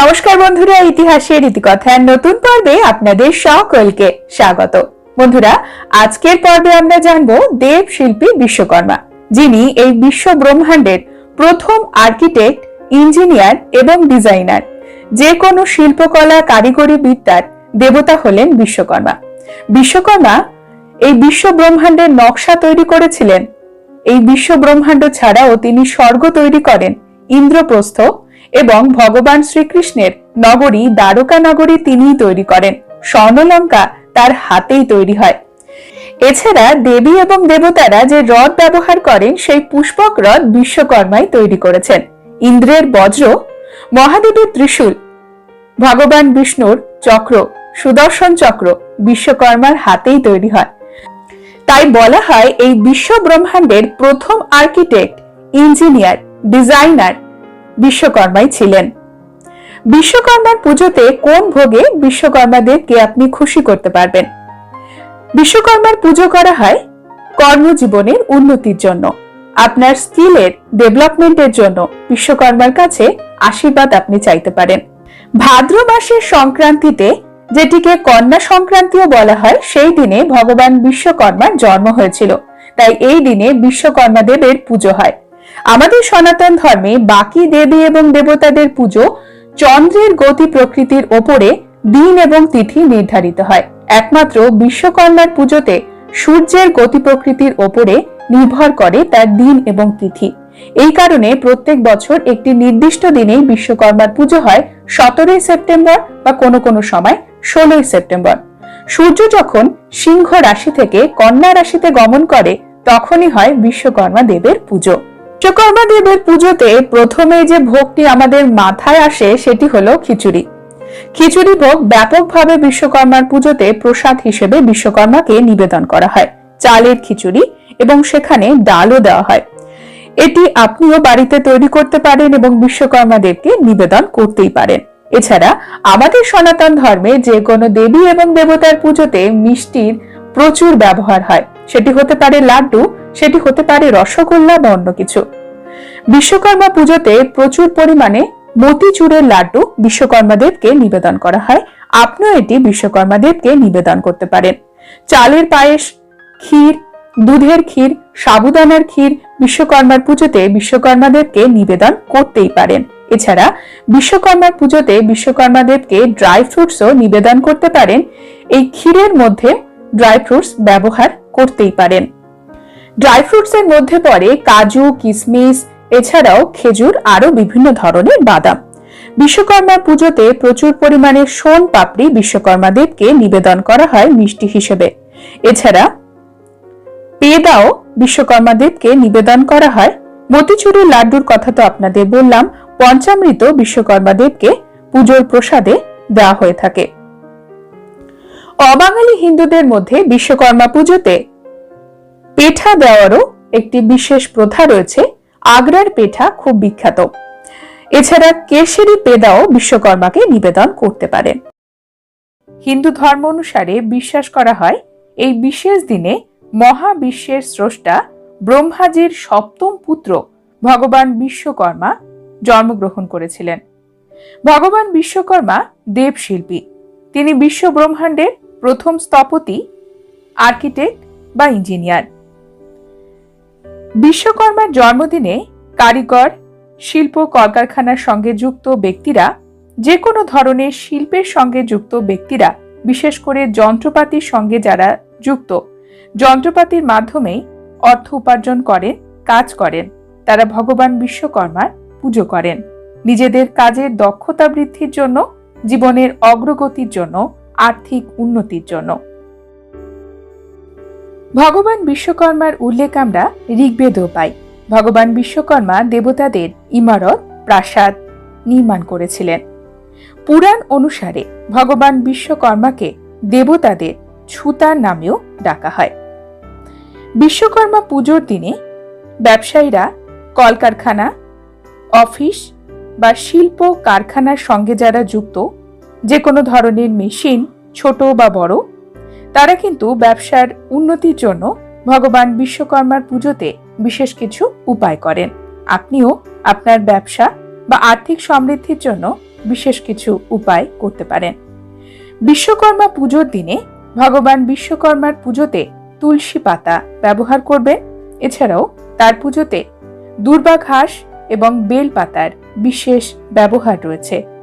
নমস্কার বন্ধুরা, ইতিহাসের ইতিকথার নতুন পর্বে আপনাদের সকলকে স্বাগত। বন্ধুরা, আজকের পর্বে আমরা জানব দেব শিল্পী বিশ্বকর্মা, যিনি এই বিশ্ব ব্রহ্মাণ্ডের প্রথম আর্কিটেক্ট, ইঞ্জিনিয়ার এবং ডিজাইনার। যে কোনো শিল্পকলা কারিগরি বিদ্যার দেবতা হলেন বিশ্বকর্মা। বিশ্বকর্মা এই বিশ্ব ব্রহ্মাণ্ডের নকশা তৈরি করেছিলেন। এই বিশ্ব ব্রহ্মাণ্ড ছাড়াও তিনি স্বর্গ তৈরি করেন ইন্দ্রপ্রস্থ এবং ভগবান শ্রীকৃষ্ণের নগরী দ্বারকা নগরী তিনিই তৈরি করেন। স্বর্ণলঙ্কা তার হাতেই তৈরি হয়। এছাড়া দেবী এবং দেবতারা যে রথ ব্যবহার করেন, সেই পুষ্পক রথ বিশ্বকর্মাই তৈরি করেছেন। ইন্দ্রের বজ্র, মহাদেবের ত্রিশূল, ভগবান বিষ্ণুর চক্র, সুদর্শন চক্র বিশ্বকর্মার হাতেই তৈরি হয়। তাই বলা হয়, এই বিশ্ব ব্রহ্মাণ্ডের প্রথম আর্কিটেক্ট, ইঞ্জিনিয়ার, ডিজাইনার বিশ্বকর্মাই ছিলেন। বিশ্বকর্মার পুজোতে কোন ভোগে বিশ্বকর্মা দেবকে আপনি খুশি করতে পারবেন? বিশ্বকর্মার পুজো করা হয় কর্মজীবনের উন্নতির জন্য। আপনার স্কিলের ডেভেলপমেন্টের জন্য বিশ্বকর্মার কাছে আশীর্বাদ আপনি চাইতে পারেন। ভাদ্র মাসের সংক্রান্তিতে, যেটিকে কন্যা সংক্রান্তিও বলা হয়, সেই দিনে ভগবান বিশ্বকর্মার জন্ম হয়েছিল। তাই এই দিনে বিশ্বকর্মা দেবের পুজো হয়। আমাদের সনাতন ধর্মে বাকি দেবী এবং দেবতাদের পুজো চন্দ্রের গতি প্রকৃতির ওপরে দিন এবং তিথি নির্ধারিত হয়। একমাত্র বিশ্বকর্মার পুজোতে সূর্যের গতি প্রকৃতির ওপরে নির্ভর করে তার দিন এবং তিথি। এই কারণে প্রত্যেক বছর একটি নির্দিষ্ট দিনেই বিশ্বকর্মার পুজো হয়, সতেরোই সেপ্টেম্বর বা কোনো কোনো সময় ষোলোই সেপ্টেম্বর। সূর্য যখন সিংহ রাশি থেকে কন্যা রাশিতে গমন করে, তখনই হয় বিশ্বকর্মা দেবের পুজো। বিশ্বকর্মা দেবের পুজোতে প্রথমে যে ভোগটি আমাদের মাথায় আসে সেটি হলো খিচুড়ি। খিচুড়ি ভোগ ব্যাপকভাবে বিশ্বকর্মার পুজোতে প্রসাদ হিসেবে বিশ্বকর্মাকে নিবেদন করা হয়। চালের খিচুড়ি এবং সেখানে ডালও দেওয়া হয়। এটি আপনিও বাড়িতে তৈরি করতে পারেন এবং বিশ্বকর্মা দেবকে নিবেদন করতেই পারেন। এছাড়া আমাদের সনাতন ধর্মে যে কোনো দেবী এবং দেবতার পুজোতে মিষ্টির প্রচুর ব্যবহার হয়। সেটি হতে পারে লাড্ডু, সেটি হতে পারে রসগোল্লা বা অন্য কিছু। বিশ্বকর্মা পুজোতে প্রচুর পরিমাণে মতিচুরের লাড্ডু বিশ্বকর্মা দেবকে নিবেদন করা হয়। আপনিও এটি বিশ্বকর্মা দেবকে নিবেদন করতে পারেন। চালের পায়েস, ক্ষীর, দুধের ক্ষীর, সাবুদানার ক্ষীর বিশ্বকর্মার পুজোতে বিশ্বকর্মা দেবকে নিবেদন করতেই পারেন। এছাড়া বিশ্বকর্মার পুজোতে বিশ্বকর্মা দেবকে ড্রাই ফ্রুটসও নিবেদন করতে পারেন। এই ক্ষীরের মধ্যে ড্রাই ফ্রুটস ব্যবহার করতেই পারেন। ড্রাই ফ্রুটস এর মধ্যে পড়ে কাজু কিশমিশ এছাড়াও খেজুর আরও বিভিন্ন ধরনের বাদাম। বিশ্বকর্মা পুজোতে প্রচুর পরিমাণে সোন পাপড়ি বিশ্বকর্মা দেবকে নিবেদন করা হয় মিষ্টি হিসেবে। এছাড়া পেদাও বিশ্বকর্মা দেবকে নিবেদন করা হয়। মতিচুরের লাড্ডুর কথা তো আপনাদের বললাম, পঞ্চামৃত বিশ্বকর্মা দেবকে পুজোর প্রসাদে দেওয়া হয়ে থাকে। অবাঙালি হিন্দুদের মধ্যে বিশ্বকর্মা পুজোতে পেঠা দেওয়ারও একটি বিশেষ প্রথা রয়েছে। আগ্রার পেঠা খুব বিখ্যাত। এছাড়া কেশরি পেদাও বিশ্বকর্মাকে নিবেদন করতে পারেন হিন্দু ধর্ম অনুসারে বিশ্বাস করা হয়, এই বিশেষ দিনে মহাবিশ্বের স্রষ্টা ব্রহ্মাজির সপ্তম পুত্র ভগবান বিশ্বকর্মা জন্মগ্রহণ করেছিলেন। ভগবান বিশ্বকর্মা দেবশিল্পী। তিনি বিশ্ব ব্রহ্মাণ্ডের প্রথম স্থপতি, আর্কিটেক্ট বা ইঞ্জিনিয়ার। বিশ্বকর্মার জন্মদিনে কারিগর, শিল্প কলকারখানার সঙ্গে যুক্ত ব্যক্তিরা যে কোনো ধরনের শিল্পের সঙ্গে যুক্ত ব্যক্তিরা, বিশেষ করে যন্ত্রপাতির সঙ্গে যারা যুক্ত, যন্ত্রপাতির মাধ্যমেই অর্থ উপার্জন করেন, কাজ করেন। তারা ভগবান বিশ্বকর্মার পুজো করেন। নিজেদের কাজের দক্ষতা বৃদ্ধির জন্য, জীবনের অগ্রগতির জন্য আর্থিক উন্নতির জন্য। ভগবান বিশ্বকর্মার উল্লেখ আমরা ঋগ্বেদও পাই। ভগবান বিশ্বকর্মা দেবতাদের ইমারত, প্রাসাদ নির্মাণ করেছিলেন। পুরাণ অনুসারে ভগবান বিশ্বকর্মাকে দেবতাদের ছুতার নামেও ডাকা হয়। বিশ্বকর্মা পুজোর দিনে ব্যবসায়ীরা কলকারখানা, অফিস বা শিল্প কারখানার সঙ্গে যারা যুক্ত যে কোনো ধরনের মেশিন, ছোট বা বড়, তারা কিন্তু ব্যবসার উন্নতির জন্য ভগবান বিশ্বকর্মার পুজোতে বিশেষ কিছু উপায় করেন। আপনিও আপনার ব্যবসা বা আর্থিক সমৃদ্ধির জন্য বিশেষ কিছু উপায় করতে পারেন। বিশ্বকর্মা পুজোর দিনে ভগবান বিশ্বকর্মার পুজোতে তুলসী পাতা ব্যবহার করবেন। এছাড়াও তার পুজোতে দুর্বা ঘাস এবং বেল পাতার বিশেষ ব্যবহার রয়েছে।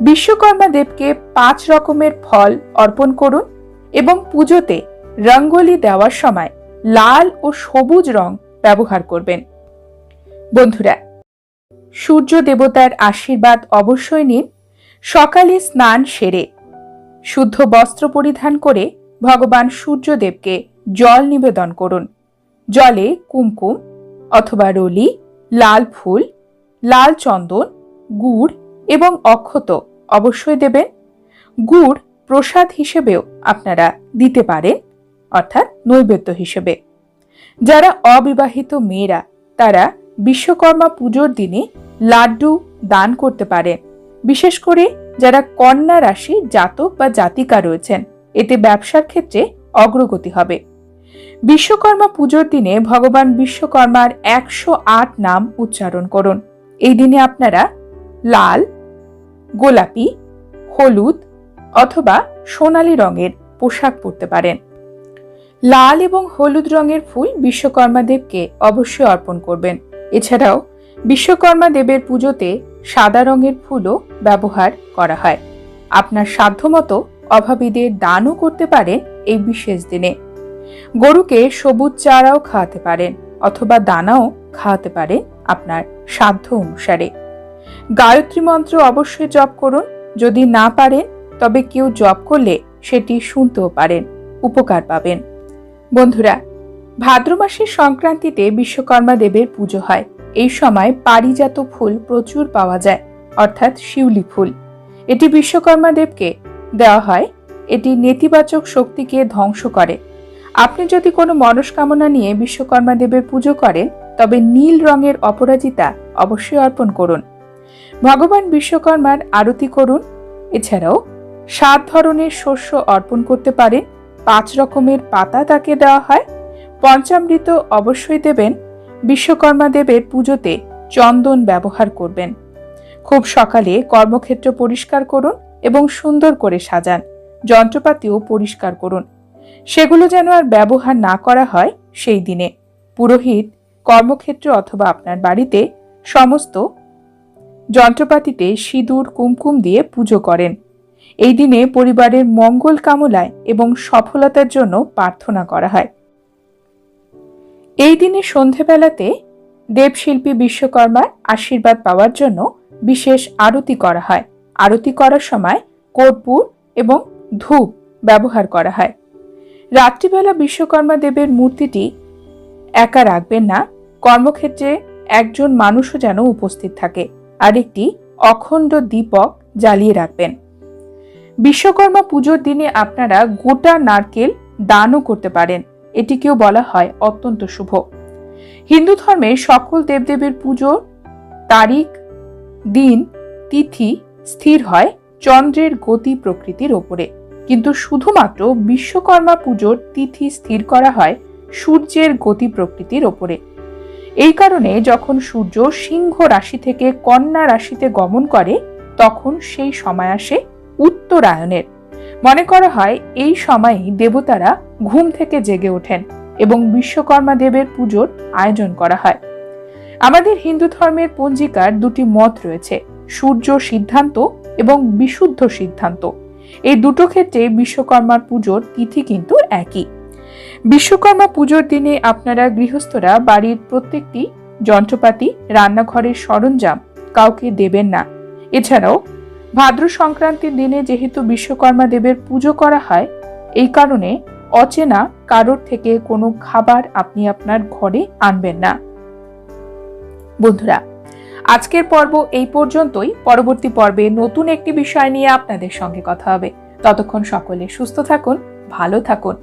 বিশ্বকর্মা দেবকে পাঁচ রকমের ফল অর্পণ করুন এবং পুজোতে রঙ্গোলি দেওয়ার সময় লাল ও সবুজ রং ব্যবহার করবেন। বন্ধুরা, সূর্য দেবতার আশীর্বাদ অবশ্যই নিন। সকালে স্নান সেরে শুদ্ধ বস্ত্র পরিধান করে ভগবান সূর্যদেবকে জল নিবেদন করুন। জলে কুমকুম অথবা রলি, লাল ফুল, লাল চন্দন, গুড় এবং অক্ষত অবশ্যই দেবেন গুড় প্রসাদ হিসেবেও আপনারা দিতে পারেন অর্থাৎ নৈবেদ্য হিসেবে। যারা অবিবাহিত মেয়েরা, তারা বিশ্বকর্মা পুজোর দিনে লাড্ডু দান করতে পারেন বিশেষ করে যারা কন্যা রাশি জাতক বা জাতিকা রয়েছেন, এতে ব্যবসার ক্ষেত্রে অগ্রগতি হবে। বিশ্বকর্মা পুজোর দিনে ভগবান বিশ্বকর্মার একশো আট নাম উচ্চারণ করুন। এই দিনে আপনারা লাল, গোলাপি, হলুদ অথবা সোনালী রঙের পোশাক পরতে পারেন। লাল এবং হলুদ রঙের ফুল বিশ্বকর্মা দেবকে অবশ্যই অর্পণ করবেন। এছাড়াও বিশ্বকর্মা দেবের পুজোতে সাদা রঙের ফুলও ব্যবহার করা হয়। আপনার সাধ্যমতো অভাবীদের দানও করতে পারেন এই বিশেষ দিনে। গরুকে সবুজ চারাও খাওয়াতে পারেন অথবা দানাও খাওয়াতে পারেন আপনার সাধ্য অনুসারে। গায়ত্রী মন্ত্র অবশ্যই জপ করুন। যদি না পারেন তবে কেউ জপ করলে সেটি শুনতেও পারেন, উপকার পাবেন। বন্ধুরা, ভাদ্র মাসের সংক্রান্তিতে বিশ্বকর্মা দেবের পুজো হয়। এই সময় পারিজাত ফুল প্রচুর পাওয়া যায়, অর্থাৎ শিউলি ফুল। এটি বিশ্বকর্মা দেবকে দেওয়া হয়। এটি নেতিবাচক শক্তিকে ধ্বংস করে। আপনি যদি কোনো মনস্কামনা নিয়ে বিশ্বকর্মা দেবের পুজো করেন, তবে নীল রঙের অপরাজিতা অবশ্যই অর্পণ করুন। ভগবান বিশ্বকর্মার আরতি করুন। এছাড়াও সাত ধরনের শস্য অর্পণ করতে পারেন। পাঁচ রকমের পাতা তাকে দেওয়া হয়। পঞ্চামৃত অবশ্যই দেবেন। বিশ্বকর্মা দেবের পুজোতে চন্দন ব্যবহার করবেন। খুব সকালে কর্মক্ষেত্র পরিষ্কার করুন এবং সুন্দর করে সাজান। যন্ত্রপাতিও পরিষ্কার করুন। সেগুলো যেন আর ব্যবহার না করা হয় সেই দিনে। পুরোহিত, কর্মক্ষেত্র অথবা আপনার বাড়িতে সমস্ত যন্ত্রপাতিতে সিঁদুর, কুমকুম দিয়ে পুজো করেন। এই দিনে পরিবারের মঙ্গল কামলায় এবং সফলতার জন্য প্রার্থনা করা হয়। এই দিনে সন্ধেবেলাতে দেবশিল্পী বিশ্বকর্মার আশীর্বাদ পাওয়ার জন্য বিশেষ আরতি করা হয়। আরতি করার সময় কর্পূর এবং ধূপ ব্যবহার করা হয়। রাত্রিবেলা বিশ্বকর্মা দেবের মূর্তিটি একা রাখবেন না, কর্মক্ষেত্রে একজন মানুষও যেন উপস্থিত থাকে। আর একটি অখণ্ড দীপক জ্বালিয়ে রাখবেন। বিশ্বকর্মা পুজোর দিনে আপনারা গোটা নারকেল দানও করতে পারেন। এটিকেও বলা হয় অত্যন্ত শুভ। হিন্দু ধর্মে সকল দেবদেবীর পুজোর তারিখ, দিন, তিথি স্থির হয় চন্দ্রের গতি প্রকৃতির ওপরে। কিন্তু শুধুমাত্র বিশ্বকর্মা পুজোর তিথি স্থির করা হয় সূর্যের গতি প্রকৃতির ওপরে। এই কারণে যখন সূর্য সিংহ রাশি থেকে কন্যা রাশিতে গমন করে, তখন সেই সময় আসে উত্তরায়ণের। মনে করা হয় এই সময়েই দেবতারা ঘুম থেকে জেগে ওঠেন এবং বিশ্বকর্মা দেবের পুজোর আয়োজন করা হয়। আমাদের হিন্দু ধর্মের পঞ্জিকার দুটি মত রয়েছে, সূর্য সিদ্ধান্ত এবং বিশুদ্ধ সিদ্ধান্ত। এই দুটো ক্ষেত্রে বিশ্বকর্মার পুজোর তিথি কিন্তু একই। বিশ্বকর্মা পুজোর দিনে আপনারা গৃহস্থরা বাড়ির প্রত্যেকটি যন্ত্রপাতি রান্নাঘরের সরঞ্জাম কাউকে দেবেন না। এছাড়াও ভাদ্র সংক্রান্তির দিনে যেহেতু বিশ্বকর্মা দেবের পুজো করা হয়, এই কারণে অচেনা কারোর থেকে কোনো খাবার আপনি আপনার ঘরে আনবেন না। বন্ধুরা, আজকের পর্ব এই পর্যন্তই। পরবর্তী পর্বে নতুন একটি বিষয় নিয়ে আপনাদের সঙ্গে কথা হবে। ততক্ষণ সকলে সুস্থ থাকুন, ভালো থাকুন।